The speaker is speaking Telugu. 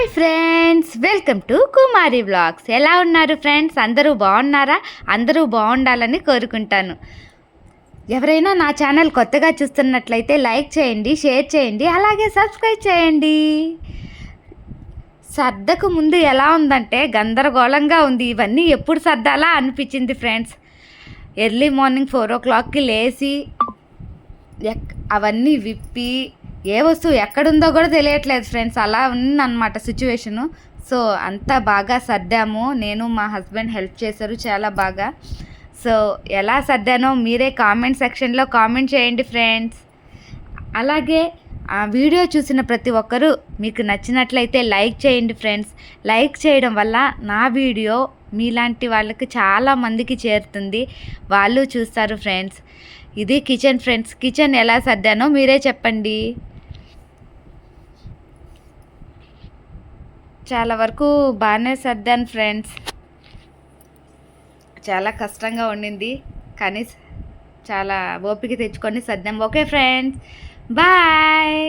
Hi friends welcome to Kumari vlogs. ఎలా ఉన్నారు ఫ్రెండ్స్? అందరూ బాగున్నారా? అందరూ బాగుండాలని కోరుకుంటాను. ఎవరైనా నా ఛానల్ కొత్తగా చూస్తున్నట్లయితే లైక్ చేయండి షేర్ చేయండి అలాగే సబ్స్క్రైబ్ చేయండి. సర్దకు ముందు ఎలా ఉందంటే గందరగోళంగా ఉంది. ఇవన్నీ ఎప్పుడు సర్దాలా అనిపించింది ఫ్రెండ్స్. ఎర్లీ మార్నింగ్ ఫోర్ ఓ క్లాక్కి లేచి ఎక్ అవన్నీ విప్పి ఏ వస్తువు ఎక్కడుందో కూడా తెలియట్లేదు ఫ్రెండ్స్. అలా ఉందన్నమాట సిచ్యువేషను. సో అంతా బాగా సర్దాము. నేను మా హస్బెండ్ హెల్ప్ చేశారు చాలా బాగా. సో ఎలా సర్దానో మీరే కామెంట్ సెక్షన్లో కామెంట్ చేయండి ఫ్రెండ్స్. అలాగే ఆ వీడియో చూసిన ప్రతి ఒక్కరూ మీకు నచ్చినట్లయితే లైక్ చేయండి ఫ్రెండ్స్. లైక్ చేయడం వల్ల నా వీడియో మీలాంటి వాళ్ళకి చాలా మందికి చేరుతుంది. వాళ్ళు చూస్తారు ఫ్రెండ్స్. ఇది కిచెన్ ఫ్రెండ్స్. కిచెన్ ఎలా సర్దానో మీరే చెప్పండి. చాలా వరకు బాగానే సర్దాను ఫ్రెండ్స్. చాలా కష్టంగా ఉండింది. కానీ చాలా ఓపిక తెచ్చుకొని సర్దాం. Okay friends. బాయ్.